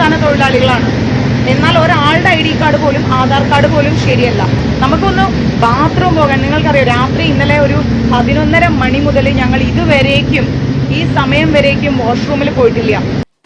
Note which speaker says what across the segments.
Speaker 1: സംസ്ഥാന തൊഴിലാളികളാണ്. എന്നാൽ ഒരാളുടെ ഐ ഡി കാർഡ് പോലും ആധാർ കാർഡ് പോലും ശരിയല്ല. നമുക്കൊന്ന് ബാത്റൂം പോകാൻ നിങ്ങൾക്കറിയാം രാത്രി ഇന്നലെ ഒരു പതിനൊന്നര മണി മുതൽ ഞങ്ങൾ ഇതുവരേക്കും ഈ സമയം വരേക്കും വാഷ്റൂമിൽ പോയിട്ടില്ല.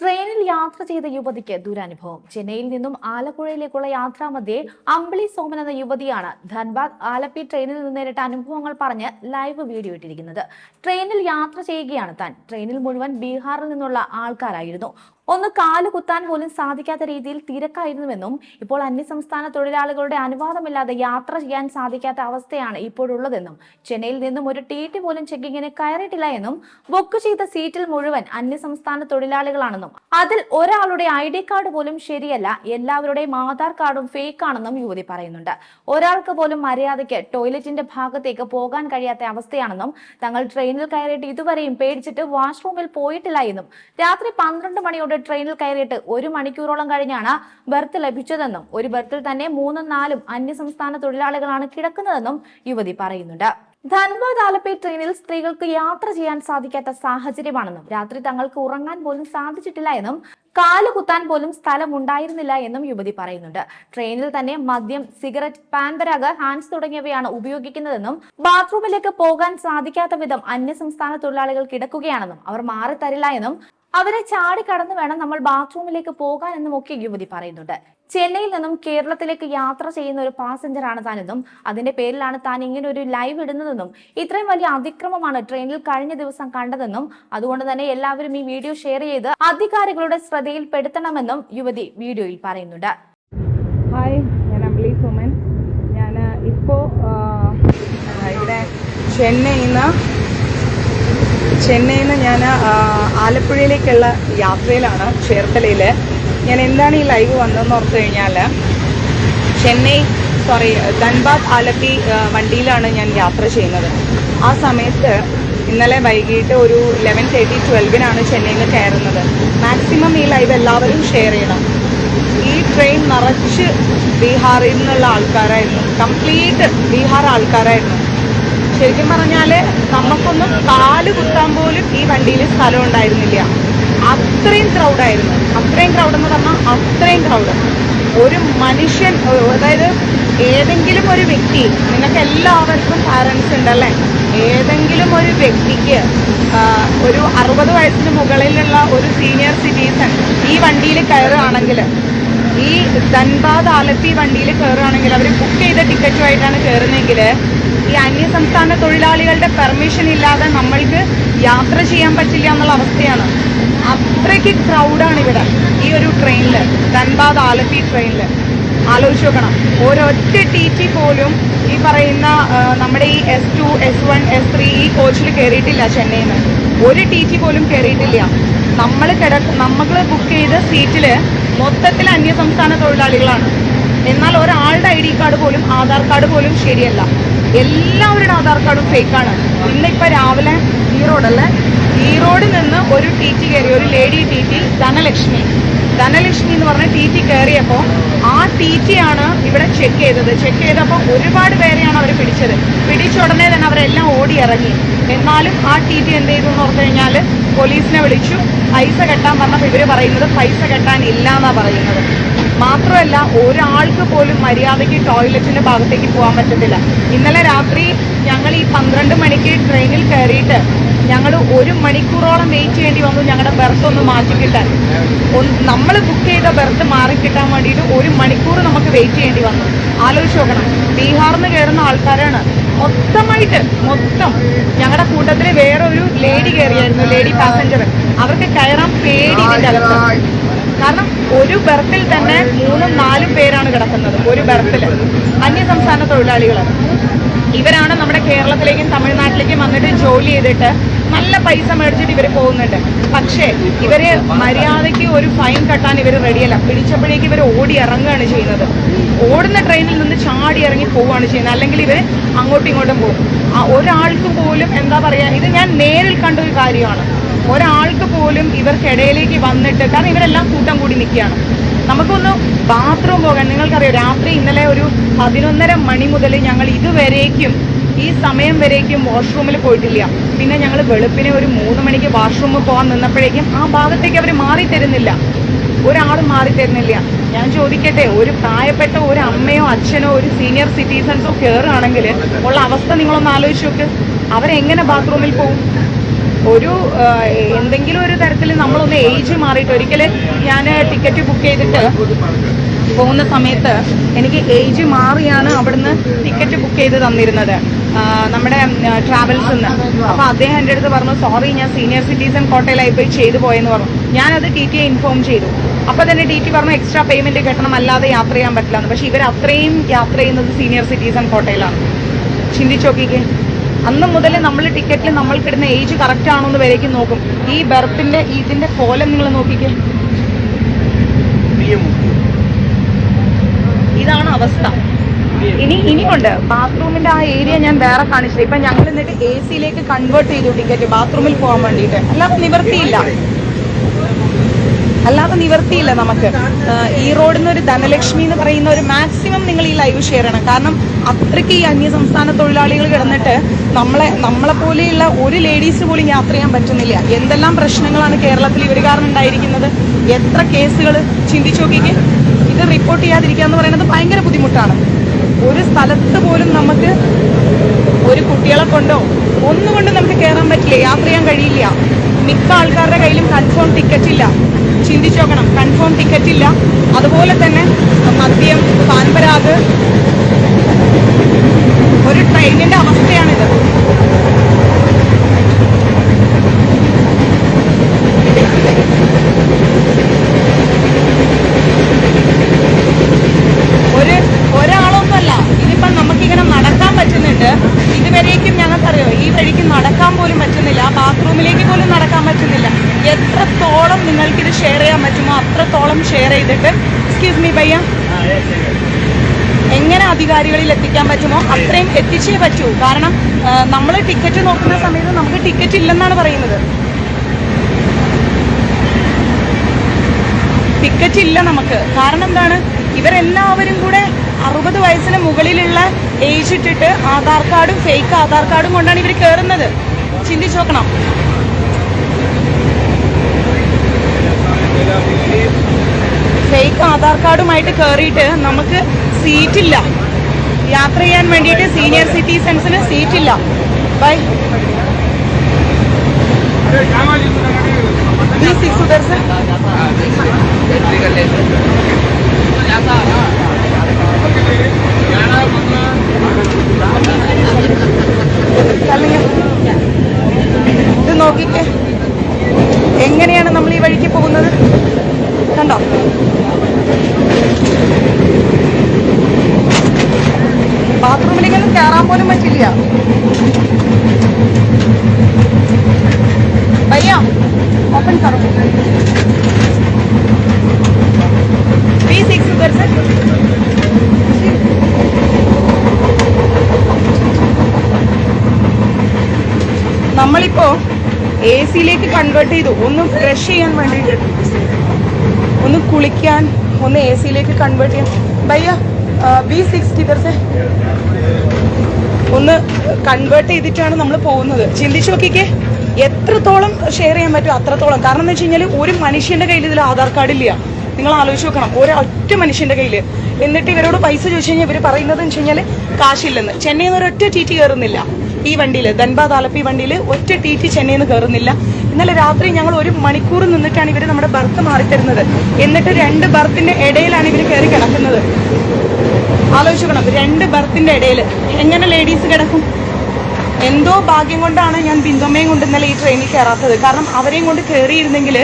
Speaker 2: ട്രെയിനിൽ യാത്ര ചെയ്ത യുവതിക്ക് ദുരനുഭവം. ചെന്നൈയിൽ നിന്നും ആലപ്പുഴയിലേക്കുള്ള യാത്രാമധ്യേ അമ്പിളി സോമൻ എന്ന യുവതിയാണ് ധൻബാദ് ആലപ്പി ട്രെയിനിൽ നിന്ന് നേരിട്ട അനുഭവങ്ങൾ പറഞ്ഞ് ലൈവ് വീഡിയോ ഇട്ടിരിക്കുന്നത്. ട്രെയിനിൽ യാത്ര ചെയ്യുകയാണ് താൻ. ട്രെയിനിൽ മുഴുവൻ ബീഹാറിൽ നിന്നുള്ള ആൾക്കാരായിരുന്നു. ഒന്ന് കാൽ കുത്താൻ പോലും സാധിക്കാത്ത രീതിയിൽ തിരക്കായിരുന്നുവെന്നും ഇപ്പോൾ അന്യസംസ്ഥാന തൊഴിലാളികളുടെ അനുവാദമില്ലാതെ യാത്ര ചെയ്യാൻ സാധിക്കാത്ത അവസ്ഥയാണ് ഇപ്പോഴുള്ളതെന്നും ചെന്നൈയിൽ നിന്നും ഒരു ടി ടി പോലും ചെക്കിങ്ങിന് കയറിയിട്ടില്ല എന്നും ബുക്ക് ചെയ്ത സീറ്റിൽ മുഴുവൻ അന്യസംസ്ഥാന തൊഴിലാളികളാണെന്നും അതിൽ ഒരാളുടെ ഐ ഡി കാർഡ് പോലും ശരിയല്ല എല്ലാവരുടെയും ആധാർ കാർഡും ഫേക്ക് ആണെന്നും യുവതി പറയുന്നുണ്ട്. ഒരാൾക്ക് പോലും മര്യാദയ്ക്ക് ടോയ്ലറ്റിന്റെ ഭാഗത്തേക്ക് പോകാൻ കഴിയാത്ത അവസ്ഥയാണെന്നും തങ്ങൾ ട്രെയിനിൽ കയറിയിട്ട് ഇതുവരെയും പേടിച്ചിട്ട് വാഷ്റൂമിൽ പോയിട്ടില്ല എന്നും രാത്രി പന്ത്രണ്ട് മണിയോടെ ട്രെയിനിൽ കയറിയിട്ട് ഒരു മണിക്കൂറോളം കഴിഞ്ഞാണ് ബർത്ത് ലഭിച്ചതെന്നും ഒരു ബർത്തിൽ തന്നെ മൂന്നും നാലും അന്യസംസ്ഥാന തൊഴിലാളികളാണ് കിടക്കുന്നതെന്നും യുവതി പറയുന്നുണ്ട്. ധൻബാദ് ആലപ്പി ട്രെയിനിൽ സ്ത്രീകൾക്ക് യാത്ര ചെയ്യാൻ സാധിക്കാത്ത സാഹചര്യമാണെന്നും രാത്രി തങ്ങൾക്ക് ഉറങ്ങാൻ പോലും സാധിച്ചിട്ടില്ല എന്നും കാൽ കുത്താൻ പോലും സ്ഥലം ഉണ്ടായിരുന്നില്ല എന്നും യുവതി പറയുന്നുണ്ട്. ട്രെയിനിൽ തന്നെ മദ്യം സിഗരറ്റ് പാൻപരാഗ് ഹാൻഡ്സ് തുടങ്ങിയവയാണ് ഉപയോഗിക്കുന്നതെന്നും ബാത്റൂമിലേക്ക് പോകാൻ സാധിക്കാത്ത വിധം അന്യസംസ്ഥാന തൊഴിലാളികൾ കിടക്കുകയാണെന്നും അവർ മാറിത്തരില്ല എന്നും അവരെ ചാടി കടന്നു വേണം നമ്മൾ ബാത്റൂമിലേക്ക് പോകാൻ എന്നും ഒക്കെ യുവതി പറയുന്നുണ്ട്. ചെന്നൈയിൽ നിന്നും കേരളത്തിലേക്ക് യാത്ര ചെയ്യുന്ന ഒരു പാസഞ്ചറാണ് താനെന്നും അതിന്റെ പേരിലാണ് താൻ ഇങ്ങനെ ഒരു ലൈവ് ഇടുന്നതെന്നും ഇത്രയും വലിയ അതിക്രമമാണ് ട്രെയിനിൽ കഴിഞ്ഞ ദിവസം കണ്ടതെന്നും അതുകൊണ്ട് തന്നെ എല്ലാവരും ഈ വീഡിയോ ഷെയർ ചെയ്ത് അധികാരികളുടെ ശ്രദ്ധയിൽപ്പെടുത്തണമെന്നും യുവതി വീഡിയോയിൽ പറയുന്നുണ്ട്.
Speaker 1: ഹായ് ഞാൻ ഞാൻ ഇപ്പോൾ ഇവിടെ ചെന്നൈയിൽ നിന്ന് ചെന്നൈയിൽ നിന്ന് ഞാൻ ആലപ്പുഴയിലേക്കുള്ള യാത്രയിലാണ് ചേർത്തലയിൽ ഞാൻ എന്താണ് ഈ ലൈവ് വന്നതെന്ന് ഓർത്ത് കഴിഞ്ഞാൽ ചെന്നൈ സോറി ധൻബാദ് ആലപ്പി വണ്ടിയിലാണ് ഞാൻ യാത്ര ചെയ്യുന്നത്. ആ സമയത്ത് ഇന്നലെ വൈകിട്ട് ഒരു ലെവൻ തേർട്ടി ട്വൽവിനാണ് ചെന്നൈയിൽ നിന്ന് കയറുന്നത്. മാക്സിമം ഈ ലൈവ് എല്ലാവരും ഷെയർ ചെയ്യണം. ഈ ട്രെയിൻ നിറച്ച് ബീഹാറിൽ നിന്നുള്ള ആൾക്കാരായിരുന്നു. കംപ്ലീറ്റ് ബീഹാർ ആൾക്കാരായിരുന്നു. ശരിക്കും പറഞ്ഞാൽ നമുക്കൊന്നും കാൽ കുത്താൻ പോലും ഈ വണ്ടിയിൽ സ്ഥലം ഉണ്ടായിരുന്നില്ല. അത്രയും ക്രൗഡായിരുന്നു അത്രയും ക്രൗഡ് എന്ന് പറഞ്ഞാൽ അത്രയും ക്രൗഡ് ഒരു മനുഷ്യൻ അതായത് ഏതെങ്കിലും ഒരു വ്യക്തി നിങ്ങൾക്ക് എല്ലാവർക്കും പാരൻസ് ഉണ്ടല്ലേ? ഏതെങ്കിലും ഒരു വ്യക്തിക്ക് ഒരു അറുപത് വയസ്സിന് മുകളിലുള്ള ഒരു സീനിയർ സിറ്റിസൺ ഈ വണ്ടിയിൽ കയറുകയാണെങ്കിൽ ഈ ധൻബാദ് ആലത്തി വണ്ടിയിൽ കയറുകയാണെങ്കിൽ അവർ ബുക്ക് ചെയ്ത ടിക്കറ്റുമായിട്ടാണ് കയറുന്നതെങ്കിൽ ഈ അന്യസംസ്ഥാന തൊഴിലാളികളുടെ പെർമിഷൻ ഇല്ലാതെ നമ്മൾക്ക് യാത്ര ചെയ്യാൻ പറ്റില്ല എന്നുള്ള അവസ്ഥയാണ്. അത്രയ്ക്ക് ക്രൗഡാണ് ഇവിടെ. ഈ ഒരു ട്രെയിനിൽ ധൻബാദ് ആലപ്പി ട്രെയിനിൽ ആലോചിച്ച് നോക്കണം. ഒരൊറ്റ ടി ടി പോലും ഈ പറയുന്ന നമ്മുടെ ഈ S two S one S three ഈ കോച്ചിൽ കയറിയിട്ടില്ല ചെന്നൈയിൽ നിന്ന് ഒരു ടി ടി പോലും കയറിയിട്ടില്ല നമ്മൾ കിടക്ക നമ്മൾ ബുക്ക് ചെയ്ത സീറ്റിൽ മൊത്തത്തിൽ അന്യസംസ്ഥാന തൊഴിലാളികളാണ്. എന്നാൽ ഒരാളുടെ ഐ ഡി കാർഡ് പോലും ആധാർ കാർഡ് പോലും ശരിയല്ല. എല്ലാവരുടെ ആധാർ കാർഡും ഫേക്കാണ് ഇന്നിപ്പോൾ രാവിലെ ഈറോഡല്ലേ ഈറോഡിൽ നിന്ന് ഒരു ടി ടി കയറി ഒരു lady T T Dhanalakshmi. Dhanalakshmi എന്ന് പറഞ്ഞ ടി ടി കയറിയപ്പോൾ ആ ടി ടി ആണ് ഇവിടെ ചെക്ക് ചെയ്തത്. ചെക്ക് ചെയ്തപ്പോൾ ഒരുപാട് പേരെയാണ് അവർ പിടിച്ചത്. പിടിച്ച ഉടനെ തന്നെ അവരെല്ലാം ഓടി ഇറങ്ങി എന്നാലും ആ ടി ടി എന്ത് ചെയ്തു എന്ന് പറഞ്ഞു കഴിഞ്ഞാൽ പോലീസിനെ വിളിച്ചു. പൈസ കെട്ടാൻ പറഞ്ഞപ്പോൾ ഇവർ പറയുന്നത് പൈസ കെട്ടാൻ ഇല്ല എന്നാണ് പറയുന്നത്. മാത്രമല്ല ഒരാൾക്ക് പോലും മര്യാദയ്ക്ക് ടോയ്ലറ്റിന്റെ ഭാഗത്തേക്ക് പോകാൻ പറ്റത്തില്ല. ഇന്നലെ രാത്രി ഞങ്ങൾ ഈ പന്ത്രണ്ട് മണിക്ക് ട്രെയിനിൽ കയറിയിട്ട് ഞങ്ങൾ ഒരു മണിക്കൂറോളം വെയിറ്റ് ചെയ്യേണ്ടി വന്നു ഞങ്ങളുടെ ബെർത്ത് ഒന്ന് മാറ്റി കിട്ടാൻ നമ്മൾ ബുക്ക് ചെയ്ത ബെർത്ത് മാറി കിട്ടാൻ വേണ്ടിയിട്ട് ഒരു മണിക്കൂർ നമുക്ക് വെയിറ്റ് ചെയ്യേണ്ടി വന്നു. ആലോചിച്ച് നോക്കണം. ബീഹാറിൽ നിന്ന് കയറുന്ന ആൾക്കാരാണ്. മൊത്തമായിട്ട് മൊത്തം. ഞങ്ങളുടെ കൂട്ടത്തിൽ വേറെ ഒരു ലേഡി കയറിയായിരുന്നു ലേഡി പാസഞ്ചർ അവർക്ക് കയറാൻ പേടി ഇതിന്റെ അകത്ത്. കാരണം ഒരു ബർത്തിൽ തന്നെ മൂന്നും നാലും പേരാണ് കിടക്കുന്നത് ഒരു ബർത്തിൽ. അന്യസംസ്ഥാന തൊഴിലാളികൾ ഇവരാണ് നമ്മുടെ കേരളത്തിലേക്കും തമിഴ്നാട്ടിലേക്കും വന്നിട്ട് ജോലി ചെയ്തിട്ട് നല്ല പൈസ മേടിച്ചിട്ട് ഇവർ പോകുന്നുണ്ട്. പക്ഷേ ഇവർ മര്യാദയ്ക്ക് ഒരു ഫൈൻ കട്ടാൻ ഇവർ റെഡിയല്ല. പിടിച്ചപ്പോഴേക്ക് ഇവർ ഓടി ഇറങ്ങുകയാണ് ചെയ്യുന്നത്. ഓടുന്ന ട്രെയിനിൽ നിന്ന് ചാടി ഇറങ്ങി പോവുകയാണ് ചെയ്യുന്നത്. അല്ലെങ്കിൽ ഇവർ അങ്ങോട്ടും ഇങ്ങോട്ടും പോകും. ഒരാൾക്ക് പോലും എന്താ പറയുക ഇത് ഞാൻ നേരിൽ കണ്ട ഒരു കാര്യമാണ്. ഒരാൾക്ക് പോലും ഇവർക്കിടയിലേക്ക് വന്നിട്ട് കാരണം ഇവരെല്ലാം കൂട്ടം കൂടി നിൽക്കുകയാണ്. നമുക്കൊന്ന് ബാത്റൂം പോകാൻ നിങ്ങൾക്കറിയാം രാത്രി ഇന്നലെ ഒരു പതിനൊന്നര മണി മുതൽ ഞങ്ങൾ ഇതുവരേക്കും ഈ സമയം വരേക്കും വാഷ്റൂമിൽ പോയിട്ടില്ല. പിന്നെ ഞങ്ങൾ വെളുപ്പിനെ ഒരു മൂന്ന് മണിക്ക് വാഷ്റൂമിൽ പോകാൻ നിന്നപ്പോഴേക്കും ആ ഭാഗത്തേക്ക് അവർ മാറി തരുന്നില്ല ഒരാളും മാറി തരുന്നില്ല ഞാൻ ചോദിക്കട്ടെ ഒരു പ്രായപ്പെട്ട ഒരു അമ്മയോ അച്ഛനോ ഒരു സീനിയർ സിറ്റിസൺസോ കയറുകയാണെങ്കിൽ ഉള്ള അവസ്ഥ നിങ്ങളൊന്ന് ആലോചിച്ച് നോക്ക്. അവരെങ്ങനെ ബാത്റൂമിൽ പോകും ഒരു എന്തെങ്കിലും ഒരു തരത്തിൽ നമ്മളൊന്ന് ഏജ് മാറിയിട്ട് ഒരിക്കൽ ഞാൻ ടിക്കറ്റ് ബുക്ക് ചെയ്തിട്ട് പോകുന്ന സമയത്ത് എനിക്ക് ഏജ് മാറിയാണ് അവിടുന്ന് ടിക്കറ്റ് ബുക്ക് ചെയ്ത് തന്നിരുന്നത്. നമ്മുടെ ട്രാവൽസിൽ നിന്ന് അപ്പൊ അദ്ദേഹം എന്റെ അടുത്ത് പറഞ്ഞു സോറി ഞാൻ സീനിയർ സിറ്റിസൺ കോട്ടയിലായി പോയി ചെയ്തു പോയെന്ന് പറഞ്ഞു. ഞാനത് ടി ടി ഇൻഫോം ചെയ്തു. അപ്പൊ തന്നെ ടി ടി പറഞ്ഞു എക്സ്ട്രാ പേയ്മെന്റ് കിട്ടണം അല്ലാതെ യാത്ര ചെയ്യാൻ പറ്റില്ല പക്ഷെ ഇവർ അത്രയും യാത്ര ചെയ്യുന്നത് സീനിയർ സിറ്റിസൺ കോട്ടയിലാണ്. ചിന്തിച്ചു നോക്കിക്കേ. അന്ന് മുതൽ നമ്മൾ ടിക്കറ്റിൽ നമ്മൾ നമ്മൾക്കിടുന്ന ഏജ് കറക്റ്റ് ആണോ എന്ന് വരേക്കും നോക്കും. ഈ ബെർത്തിന്റെ ഇതിന്റെ കോലം നിങ്ങൾ നോക്കിക്കേ. ഇതാണ് അവസ്ഥ. ഇനി ഇനിയുണ്ട്. ബാത്റൂമിന്റെ ആ ഏരിയ ഞാൻ വേറെ കാണിച്ചില്ല. ഇപ്പൊ ഞങ്ങൾ എന്നിട്ട് എ സിയിലേക്ക് കൺവേർട്ട് ചെയ്തു ടിക്കറ്റ് ബാത്റൂമിൽ പോകാൻ വേണ്ടിയിട്ട്. അല്ലാതെ നിവർത്തിയില്ല അല്ലാതെ നിവർത്തിയില്ല നമുക്ക്. ഈ റോഡിൽ നിന്ന് ഒരു ധനലക്ഷ്മി എന്ന് പറയുന്ന ഒരു മാക്സിമം നിങ്ങൾ ഈ ലൈവ് ഷെയർ ചെയ്യണം. കാരണം അത്രയ്ക്ക് ഈ അന്യ സംസ്ഥാന തൊഴിലാളികൾ കിടന്നിട്ട് നമ്മളെ നമ്മളെ പോലെയുള്ള ഒരു ലേഡീസ് പോലും യാത്ര ചെയ്യാൻ പറ്റുന്നില്ല. എന്തെല്ലാം പ്രശ്നങ്ങളാണ് കേരളത്തിൽ ഇവർ കാരണം ഉണ്ടായിരിക്കുന്നത്? എത്ര കേസുകൾ ചിന്തിച്ചു നോക്കിക്ക്. ഇത് റിപ്പോർട്ട് ചെയ്യാതിരിക്കുക എന്ന് പറയുന്നത് ഭയങ്കര ബുദ്ധിമുട്ടാണ്. ഒരു സ്ഥലത്ത് പോലും നമുക്ക് ഒരു കുട്ടികളെ കൊണ്ടോ ഒന്നുകൊണ്ടും നമുക്ക് കയറാൻ പറ്റില്ല യാത്ര ചെയ്യാൻ കഴിയില്ല. മിക്ക ആൾക്കാരുടെ കയ്യിലും കൺഫേം ടിക്കറ്റ് ഇല്ല. ചിന്തിച്ചു നോക്കണം കൺഫേം ടിക്കറ്റ് ഇല്ല. അതുപോലെ തന്നെ മദ്യം പാൻപരാഗ് ഒരു ട്രെയിനിന്റെ അവസ്ഥയാണിത് ഒരു ഒരാളൊന്നുമല്ല ഇതിപ്പം നമുക്കിങ്ങനെ നടക്കാൻ പറ്റുന്നുണ്ട് ഇതുവരേക്കും ഞങ്ങൾക്കറിയോ ഈ വഴിക്ക് നടക്കാൻ പോലും പറ്റുന്നില്ല ബാത്റൂമിലേക്ക് പോലും നടക്കാൻ പറ്റുന്നില്ല എത്രത്തോളം നിങ്ങൾക്കിത് ഷെയർ ചെയ്യാൻ പറ്റുമോ അത്രത്തോളം ഷെയർ ചെയ്തിട്ട് എക്സ്ക്യൂസ് മീ ഭയ്യ എങ്ങനെ അധികാരികളിൽ എത്തിക്കാൻ പറ്റുമോ അത്രയും എത്തിച്ചേ പറ്റൂ. കാരണം നമ്മൾ ടിക്കറ്റ് നോക്കുന്ന സമയത്ത് നമുക്ക് ടിക്കറ്റ് ഇല്ലെന്നാണ് പറയുന്നത്. ടിക്കറ്റ് ഇല്ല നമുക്ക്. കാരണം എന്താണ്? ഇവരെല്ലാവരും കൂടെ അറുപത് വയസ്സിന് മുകളിലുള്ള ഏജ് ഇട്ടിട്ട് ആധാർ കാർഡും ഫേക്ക് ആധാർ കാർഡും കൊണ്ടാണ് ഇവർ കയറുന്നത് ചിന്തിച്ചു നോക്കണം. ഫേക്ക് ആധാർ കാർഡുമായിട്ട് കയറിയിട്ട് നമുക്ക് സീറ്റില്ല യാത്ര ചെയ്യാൻ വേണ്ടിയിട്ട് സീനിയർ സിറ്റിസൺസിന് സീറ്റ് സീറ്റില്ല. ബൈ. അല്ലെങ്കിൽ ഇത് നോക്കിക്കേ. എങ്ങനെയാണ് നമ്മൾ ഈ വഴിക്ക് പോകുന്നത്? കണ്ടോ? പോലും പറ്റില്ല. ഓപ്പൺ കറോ നമ്മളിപ്പോ എ സിയിലേക്ക് കൺവേർട്ട് ചെയ്തു. ഒന്ന് ഫ്രഷ് ചെയ്യാൻ വേണ്ടിയിട്ട്. ഒന്ന് കുളിക്കാൻ ഒന്ന് എ സിയിലേക്ക് കൺവേർട്ട് ചെയ്യാൻ. ഭയ്യ ബി സിക്സ് കിതർ ഒന്ന് കൺവേർട്ട് ചെയ്തിട്ടാണ് നമ്മൾ പോകുന്നത്. ചിന്തിച്ചു നോക്കിക്കേ എത്രത്തോളം ഷെയർ ചെയ്യാൻ പറ്റും അത്രത്തോളം. കാരണം എന്ന് വെച്ച് കഴിഞ്ഞാൽ ഒരു മനുഷ്യന്റെ കയ്യിൽ ഇതിൽ ആധാർ കാർഡ് ഇല്ല. നിങ്ങൾ ആലോചിച്ച് നോക്കണം. ഒരൊറ്റ മനുഷ്യന്റെ കയ്യിൽ എന്നിട്ട് ഇവരോട് പൈസ ചോദിച്ചു കഴിഞ്ഞാൽ ഇവർ പറയുന്നത് വെച്ച് കഴിഞ്ഞാൽ കാശില്ലെന്ന്. ചെന്നൈയിൽ നിന്ന് ഒരൊറ്റ ടി ടി കയറുന്നില്ല ഈ വണ്ടിയിൽ ധൻബാദ് ആലപ്പി വണ്ടിയിൽ ഒറ്റ ടി ടി ചെന്നൈയിൽ നിന്ന് കയറുന്നില്ല ഇന്നലെ രാത്രി ഞങ്ങൾ ഒരു മണിക്കൂർ നിന്നിട്ടാണ് ഇവർ നമ്മുടെ ബർത്ത് മാറിത്തരുന്നത്. എന്നിട്ട് രണ്ട് ബർത്തിന്റെ ഇടയിലാണ് ഇവർ കയറി കിടക്കുന്നത്. ആലോചിക്കണം രണ്ട് ബർത്തിന്റെ ഇടയിൽ എങ്ങനെ ലേഡീസ് കിടക്കും? എന്തോ ഭാഗ്യം കൊണ്ടാണ് ഞാൻ ബിന്ദമ്മയും കൊണ്ട് ഇന്നലെ ഈ ട്രെയിനിൽ കയറാത്തത്. കാരണം അവരെയും കൊണ്ട് കയറിയിരുന്നെങ്കിൽ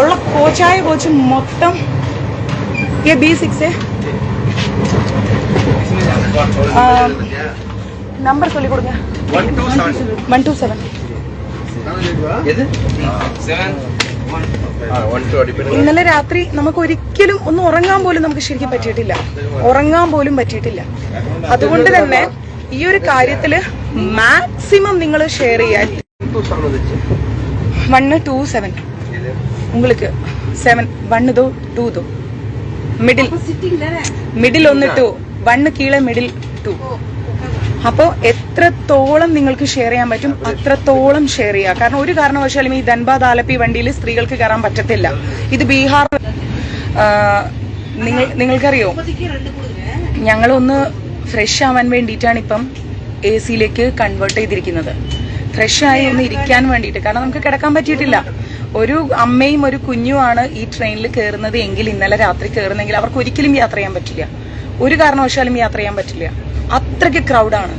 Speaker 1: ഉള്ള കോച്ചായ കോച്ച് മൊത്തം ബി സിക്സ് നമ്പർ ചൊല്ലി കൊടുക്ക. വൺ ടു സെവൻ ഇന്നലെ രാത്രി നമുക്ക് ഒരിക്കലും ഒന്ന് ഉറങ്ങാൻ പോലും നമുക്ക് ശരിക്കും പറ്റിയിട്ടില്ല. ഉറങ്ങാൻ പോലും പറ്റിയിട്ടില്ല. അതുകൊണ്ട് തന്നെ ഈ ഒരു കാര്യത്തിൽ മാക്സിമം നിങ്ങൾ ഷെയർ ചെയ്യാൻ one two seven ഉങ്ങൾക്ക് seven one to two to middle middle ഒന്ന് ടു വണ്ണ് കീഴെ മിഡിൽ ടു അപ്പോൾ എത്രത്തോളം നിങ്ങൾക്ക് ഷെയർ ചെയ്യാൻ പറ്റും അത്രത്തോളം ഷെയർ ചെയ്യുക. കാരണം ഒരു കാരണവശാലും ഈ ധൻബാദ് ആലപ്പി വണ്ടിയിൽ സ്ത്രീകൾക്ക് കയറാൻ പറ്റത്തില്ല. ഇത് ബീഹാർ നിങ്ങൾ നിങ്ങൾക്കറിയോ? ഞങ്ങളൊന്ന് ഫ്രഷ് ആവാൻ വേണ്ടിയിട്ടാണ് ഇപ്പം എ സിയിലേക്ക് കൺവേർട്ട് ചെയ്തിരിക്കുന്നത്. ഫ്രഷ് ആയി ഒന്ന് ഇരിക്കാൻ വേണ്ടിയിട്ട്. കാരണം നമുക്ക് കിടക്കാൻ പറ്റിയിട്ടില്ല. ഒരു അമ്മയും ഒരു കുഞ്ഞുമാണ് ഈ ട്രെയിനിൽ കയറുന്നത് എങ്കിൽ ഇന്നലെ രാത്രി കയറുന്നെങ്കിൽ അവർക്ക് ഒരിക്കലും യാത്ര ചെയ്യാൻ പറ്റില്ല. ഒരു കാരണവശാലും യാത്ര ചെയ്യാൻ പറ്റില്ല. അത്രയ്ക്ക് ക്രൗഡാണ്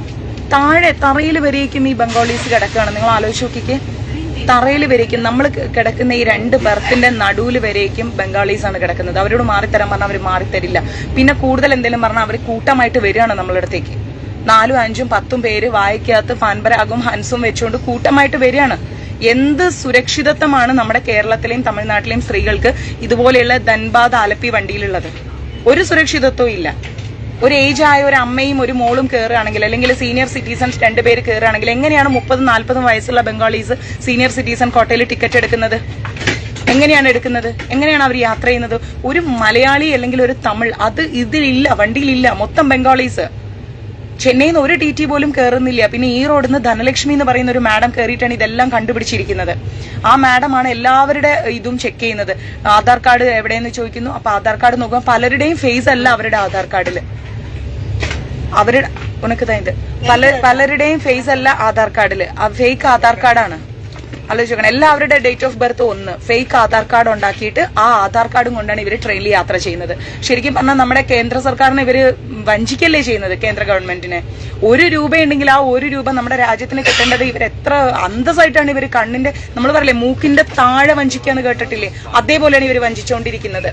Speaker 1: താഴെ തറയിൽ വരേക്കും ഈ ബംഗാളീസ് കിടക്കുകയാണ്. നിങ്ങൾ ആലോചിച്ച് നോക്കിക്കേ. തറയിൽ വരേക്കും നമ്മൾ കിടക്കുന്ന ഈ രണ്ട് ബർത്തിന്റെ നടുവിൽ വരേക്കും ബംഗാളീസ് ആണ് കിടക്കുന്നത്. അവരോട് മാറിത്തരാൻ പറഞ്ഞാൽ അവർ മാറിത്തരില്ല. പിന്നെ കൂടുതൽ എന്തെങ്കിലും പറഞ്ഞാൽ അവർ കൂട്ടമായിട്ട് വരികയാണ് നമ്മളുടെ അടുത്തേക്ക്. നാലും അഞ്ചും പത്തും പേര് വായിക്കകത്ത് ഫാൻപരാഗും ഹൻസും വെച്ചുകൊണ്ട് കൂട്ടമായിട്ട് വരികയാണ്. എന്ത് സുരക്ഷിതത്വമാണ് നമ്മുടെ കേരളത്തിലെയും തമിഴ്നാട്ടിലെയും സ്ത്രീകൾക്ക് ഇതുപോലെയുള്ള ധൻബാദ് ആലപ്പി വണ്ടിയിലുള്ളത്. ഒരു സുരക്ഷിതത്വവും ഇല്ല. ഒരു ഏജ് ആയ ഒരു അമ്മയും ഒരു മോളും കയറുകയാണെങ്കിൽ അല്ലെങ്കിൽ സീനിയർ സിറ്റിസൺസ് രണ്ടുപേര് കയറുകയാണെങ്കിൽ എങ്ങനെയാണ് മുപ്പതും നാൽപ്പതും വയസ്സുള്ള ബംഗാളീസ് സീനിയർ സിറ്റിസൺ കോട്ടയിൽ ടിക്കറ്റ് എടുക്കുന്നത്? എങ്ങനെയാണ് എടുക്കുന്നത്? എങ്ങനെയാണ് അവർ യാത്ര ചെയ്യുന്നത്? ഒരു മലയാളി അല്ലെങ്കിൽ ഒരു തമിഴ് അത് ഇതിലില്ല വണ്ടിയിലില്ല മൊത്തം ബംഗാളീസ്. ചെന്നൈയിൽ നിന്ന് ഒരു ടി ടി പോലും കയറുന്നില്ല പിന്നെ ഈ റോഡിൽ നിന്ന് ധനലക്ഷ്മി എന്ന് പറയുന്ന ഒരു മാഡം കയറിയിട്ടാണ് ഇതെല്ലാം കണ്ടുപിടിച്ചിരിക്കുന്നത്. ആ മാഡമാണ് എല്ലാവരുടെ ഇതും ചെക്ക് ചെയ്യുന്നത്. ആധാർ കാർഡ് എവിടെയെന്ന് ചോദിക്കുന്നു. അപ്പൊ ആധാർ കാർഡ് നോക്കുമ്പോൾ പലരുടെയും ഫേസ് അല്ല അവരുടെ ആധാർ കാർഡിൽ അവരുടെ ഉനക്ക് തന്നെ പല പലരുടെയും ഫേസ് അല്ല ആധാർ കാർഡിൽ ഫേക്ക് ആധാർ കാർഡാണ്. ആലോചിക്കണം എല്ലാവരുടെ ഡേറ്റ് ഓഫ് ബർത്ത് ഒന്ന്. ഫേക്ക് ആധാർ കാർഡ് ഉണ്ടാക്കിയിട്ട് ആ ആധാർ കാർഡും കൊണ്ടാണ് ഇവർ ട്രെയിനിൽ യാത്ര ചെയ്യുന്നത്. ശരിക്കും പറഞ്ഞാൽ നമ്മുടെ കേന്ദ്ര സർക്കാരിനെ ഇവർ വഞ്ചിക്കല്ലേ ചെയ്യുന്നത് കേന്ദ്ര ഗവൺമെന്റിനെ? ഒരു രൂപ ഉണ്ടെങ്കിൽ ആ ഒരു രൂപ നമ്മുടെ രാജ്യത്തിന് കിട്ടേണ്ടത് ഇവർ എത്ര അന്തസ്സായിട്ടാണ് ഇവർ കണ്ണിന്റെ നമ്മൾ പറയില്ലേ മൂക്കിന്റെ താഴെ വഞ്ചിക്കാന്ന് കേട്ടിട്ടില്ലേ? അതേപോലെയാണ് ഇവർ വഞ്ചിച്ചുകൊണ്ടിരിക്കുന്നത്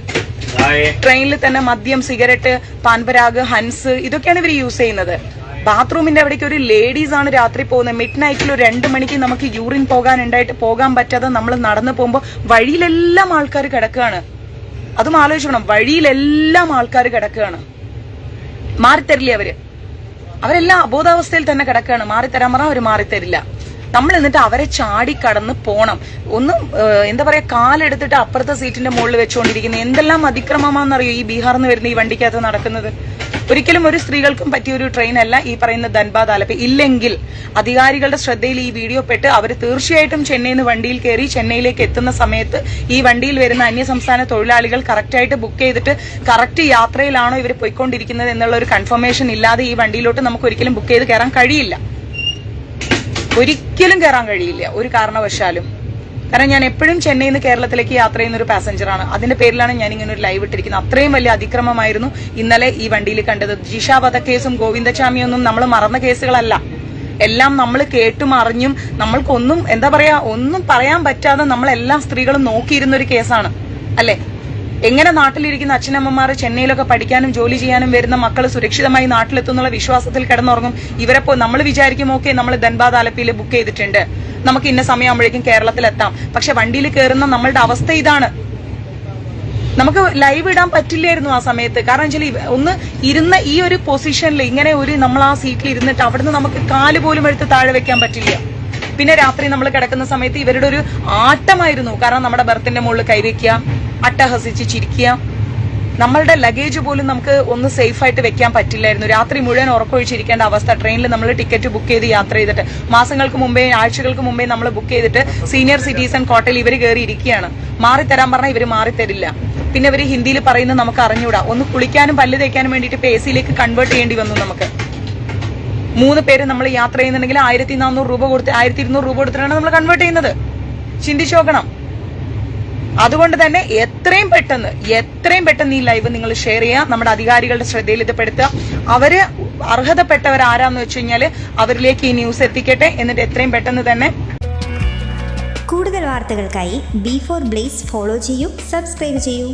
Speaker 1: ട്രെയിനിൽ തന്നെ മദ്യം സിഗരറ്റ് പാൻപരാഗ് ഹൻസ് ഇതൊക്കെയാണ് ഇവർ യൂസ് ചെയ്യുന്നത്. ബാത്റൂമിന്റെ അവിടേക്ക് ഒരു ലേഡീസ് ആണ് രാത്രി പോകുന്നത്. മിഡ് നൈറ്റിൽ ഒരു രണ്ട് മണിക്ക് നമുക്ക് യൂറിൻ പോകാൻ ഉണ്ടായിട്ട് പോകാൻ പറ്റാതെ നമ്മൾ നടന്നു പോകുമ്പോൾ വഴിയിലെല്ലാം ആൾക്കാർ കിടക്കുകയാണ്. അതും ആലോചിക്കണം വഴിയിലെല്ലാം ആൾക്കാർ കിടക്കുകയാണ്. മാറിത്തരില്ലേ അവർ. അവരെല്ലാം അബോധാവസ്ഥയിൽ തന്നെ കിടക്കുകയാണ്. മാറിത്തരാൻ പറഞ്ഞാൽ അവർ മാറിത്തരില്ല. നമ്മൾ എന്നിട്ട് അവരെ ചാടി കടന്ന് പോണം. ഒന്ന് എന്താ പറയാ കാലെടുത്തിട്ട് അപ്പുറത്തെ സീറ്റിന്റെ മുകളിൽ വെച്ചുകൊണ്ടിരിക്കുന്നത്. എന്തെല്ലാം അതിക്രമമാണെന്നറിയോ ഈ ബീഹാറിൽ നിന്ന് വരുന്ന ഈ വണ്ടിക്കകത്ത് നടക്കുന്നത്? ഒരിക്കലും ഒരു സ്ത്രീകൾക്കും പറ്റിയ ഒരു ട്രെയിൻ അല്ല ഈ പറയുന്ന ധൻബാദ് ആലപ്പി ഇല്ലെങ്കിൽ അധികാരികളുടെ ശ്രദ്ധയിൽ ഈ വീഡിയോ പെട്ട് അവർ തീർച്ചയായിട്ടും ചെന്നൈയിൽ നിന്ന് വണ്ടിയിൽ കയറി ചെന്നൈയിലേക്ക് എത്തുന്ന സമയത്ത് ഈ വണ്ടിയിൽ വരുന്ന അന്യസംസ്ഥാന തൊഴിലാളികൾ കറക്റ്റായിട്ട് ബുക്ക് ചെയ്തിട്ട് കറക്റ്റ് യാത്രയിലാണോ ഇവർ പോയിക്കൊണ്ടിരിക്കുന്നത് എന്നുള്ള ഒരു കൺഫർമേഷൻ ഇല്ലാതെ ഈ വണ്ടിയിലോട്ട് നമുക്ക് ഒരിക്കലും ബുക്ക് ചെയ്ത് കയറാൻ കഴിയില്ല. ഒരിക്കലും കയറാൻ കഴിയില്ല. ഒരു കാരണവശാലും. കാരണം ഞാൻ എപ്പോഴും ചെന്നൈയിൽ നിന്ന് കേരളത്തിലേക്ക് യാത്ര ചെയ്യുന്ന ഒരു പാസഞ്ചറാണ്. അതിന്റെ പേരിലാണ് ഞാൻ ഇങ്ങനെ ഒരു ലൈവ് ഇട്ടിരിക്കുന്നത്. അത്രയും വലിയ അതിക്രമമായിരുന്നു ഇന്നലെ ഈ വണ്ടിയിൽ കണ്ടത്. ജിഷ വധക്കേസും ഗോവിന്ദചാമിയൊന്നും നമ്മൾ മറന്ന കേസുകളല്ല. എല്ലാം നമ്മൾ കേട്ടും അറിഞ്ഞും നമ്മൾക്കൊന്നും എന്താ പറയാ ഒന്നും പറയാൻ പറ്റാതെ നമ്മളെല്ലാം സ്ത്രീകളും നോക്കിയിരുന്ന ഒരു കേസാണ്. അല്ലെ? എങ്ങനെ നാട്ടിലിരിക്കുന്ന അച്ഛനമ്മമാർ ചെന്നൈയിലൊക്കെ പഠിക്കാനും ജോലി ചെയ്യാനും വരുന്ന മക്കൾ സുരക്ഷിതമായി നാട്ടിലെത്തുന്നുള്ള വിശ്വാസത്തിൽ കിടന്നുറങ്ങും. ഇവരെ നമ്മൾ വിചാരിക്കും ഓക്കെ നമ്മൾ ധൻബാദ് ആലപ്പിയിൽ ബുക്ക് ചെയ്തിട്ടുണ്ട്. നമുക്ക് ഇന്ന സമയമാകുമ്പോഴേക്കും കേരളത്തിലെത്താം. പക്ഷെ വണ്ടിയിൽ കയറുന്ന നമ്മളുടെ അവസ്ഥ ഇതാണ്. നമുക്ക് ലൈവ് ഇടാൻ പറ്റില്ലായിരുന്നു ആ സമയത്ത്. കാരണം വെച്ചാൽ ഒന്ന് ഇരുന്ന ഈ ഒരു പൊസിഷനിൽ ഇങ്ങനെ ഒരു നമ്മൾ ആ സീറ്റിൽ ഇരുന്നിട്ട് അവിടുന്ന് നമുക്ക് കാൽ പോലും എടുത്ത് താഴെ വെക്കാൻ പറ്റില്ല. പിന്നെ രാത്രി നമ്മൾ കിടക്കുന്ന സമയത്ത് ഇവരുടെ ഒരു ആട്ടമായിരുന്നു. കാരണം നമ്മുടെ ബർത്തിന്റെ മുകളിൽ കൈവയ്ക്കുക. അട്ടഹസിച്ച് ചിരിക്കുക. നമ്മളുടെ ലഗേജ് പോലും നമുക്ക് ഒന്ന് സേഫ് ആയിട്ട് വെക്കാൻ പറ്റില്ലായിരുന്നു. രാത്രി മുഴുവൻ ഉറക്കൊഴിച്ചിരിക്കേണ്ട അവസ്ഥ. ട്രെയിനിൽ നമ്മൾ ടിക്കറ്റ് ബുക്ക് ചെയ്ത് യാത്ര ചെയ്തിട്ട്. മാസങ്ങൾക്ക് മുമ്പേ ആഴ്ചകൾക്ക് മുമ്പേ നമ്മൾ ബുക്ക് ചെയ്തിട്ട് സീനിയർ സിറ്റിസൺ കോട്ടയിൽ ഇവർ കയറി ഇരിക്കുകയാണ്. മാറിത്തരാൻ പറഞ്ഞാൽ ഇവർ മാറിത്തരില്ല പിന്നെ ഇവർ ഹിന്ദിയിൽ പറയുന്നത് നമുക്ക് അറിഞ്ഞൂടാ. ഒന്ന് കുളിക്കാനും പല്ല് തേക്കാനും വേണ്ടിയിട്ട് ഇപ്പൊ എ സിയിലേക്ക് കൺവേർട്ട് ചെയ്യേണ്ടി വന്നു നമുക്ക്. മൂന്ന് പേര് നമ്മൾ യാത്ര ചെയ്യുന്നുണ്ടെങ്കിൽ ആയിരത്തി നാനൂറ് രൂപ കൊടുത്ത് ആയിരത്തി ഇരുന്നൂറ് രൂപ കൊടുത്തിട്ടാണ് നമ്മൾ കൺവേർട്ട് ചെയ്യുന്നത്. ചിന്തിച്ചു നോക്കണം. അതുകൊണ്ട് തന്നെ എത്രയും പെട്ടെന്ന് എത്രയും പെട്ടെന്ന് ഈ ലൈവ് നിങ്ങൾ ഷെയർ ചെയ്യുക. നമ്മുടെ അധികാരികളുടെ ശ്രദ്ധയിൽ ഇത് പെടുത്തുക. അവർ അർഹതപ്പെട്ടവർ ആരാന്ന് വെച്ച് കഴിഞ്ഞാൽ അവരിലേക്ക് ഈ ന്യൂസ് എത്തിക്കട്ടെ. എന്നിട്ട് എത്രയും പെട്ടെന്ന് തന്നെ
Speaker 3: കൂടുതൽ വാർത്തകൾക്കായി ബി ഫോർ ബ്ലേസ് ഫോളോ ചെയ്യൂ സബ്സ്ക്രൈബ് ചെയ്യൂ.